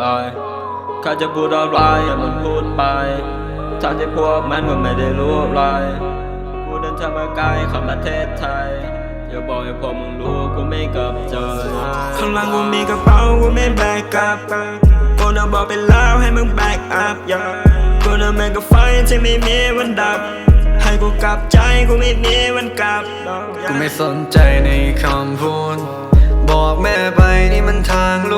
เอ้ยข้าจะพูดอะไรอย่ามันพูดไปทางที่พวกมันก็ไม่ได้รู้อะไรกูเดินทางมาไกลเข้าประเทศไทยอย่าบอกให้พวกมึงรู้กูไม่กลับใจข้างหลังกูมีกระเป๋ากูไม่แบกกลับกูน่ะบอกไปแล้วให้มึงแบกอัพอย่ากูน่ะแม่งกับไฟที่ไม่มีวันดับให้กูกลับใจกูไม่มีวันกลับกูไม่สนใจในคำพูดบอกแม่ไปนี่มันทางลู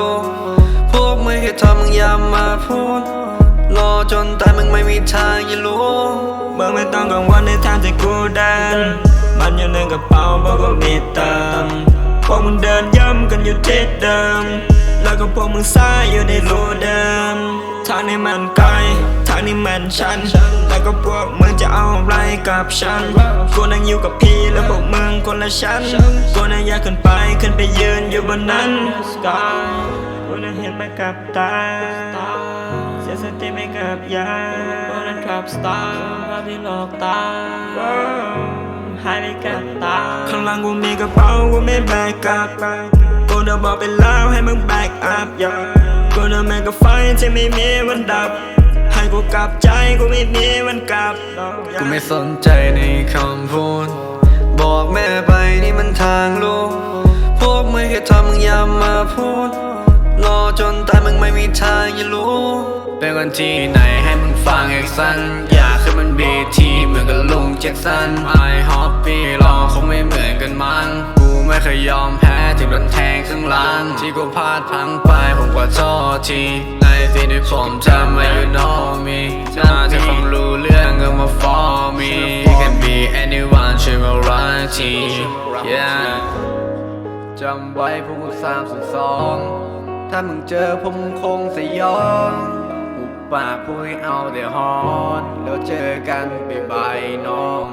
พูดรอจนตายมึงไม่มีทางอย่ารู้มึงไม่ต้องกังวลในทางที่กูเดินมันอยู่ในกระเป๋าบอกว่ามีติมพวกมึงเดินย่ำกันอยู่ที่เดิม แล้วก็พวกมึงซ่ายอยู่ในรูเดิมทางนี้มันไกลทางนี้มันชันแล้วก็พวกมึงจะเอาอะไรกับฉันกูนั่งอยู่กับพี่แล้วพวกมึงคนละชั้นกูนั่งยากขึ้นไปขึ้นไปยืนอยู่บนนั้นกูนั่งเห็นมากับตา เสียสติไม่กับยากูนั้นครับสตาร์ภาพที่หลอกตาหายไปกับตา ข้างหลังกูมีกระเป๋ากูไม่แบกกลับกูน่ะบอกไปแล้วให้มึงแบกอัพอย่ากูน่ะแม่งกับไฟที่ไม่มีวันดับให้กูกลับใจกูไม่มีวันกลับ กูไม่สนใจในคำพูดบอกแม่ไปนี่มันทางลูกพวกไม่เคยทำมึงอย่ามาพูดรอจนตายมึงไม่มีทางอย่ารู้ เป็นวันที่ไหนให้มึงฟังเอกสันอยากขึ้มันบีทีเหมือนกับลุงแจ็คสันไอฮอปปี้ลองคงไม่เหมือนกันมั้งกูไม่เคยยอมแพ้ถึงโดนแทงข้างหลังที่กูพลาดพังไปผมขอโทษทีในสิ่งที่ผมทำไม่ you know me น่าจะคงรู้เรื่องก็มา for me You can be anyone ช่วยมารักที yeah จำไว้พวกมึงสามส่วนสองถ้ามึงเจอผมคงสยอง ปากพูดให้เอาแต่ฮอนแล้วเจอกันบ๊ายบายน้อง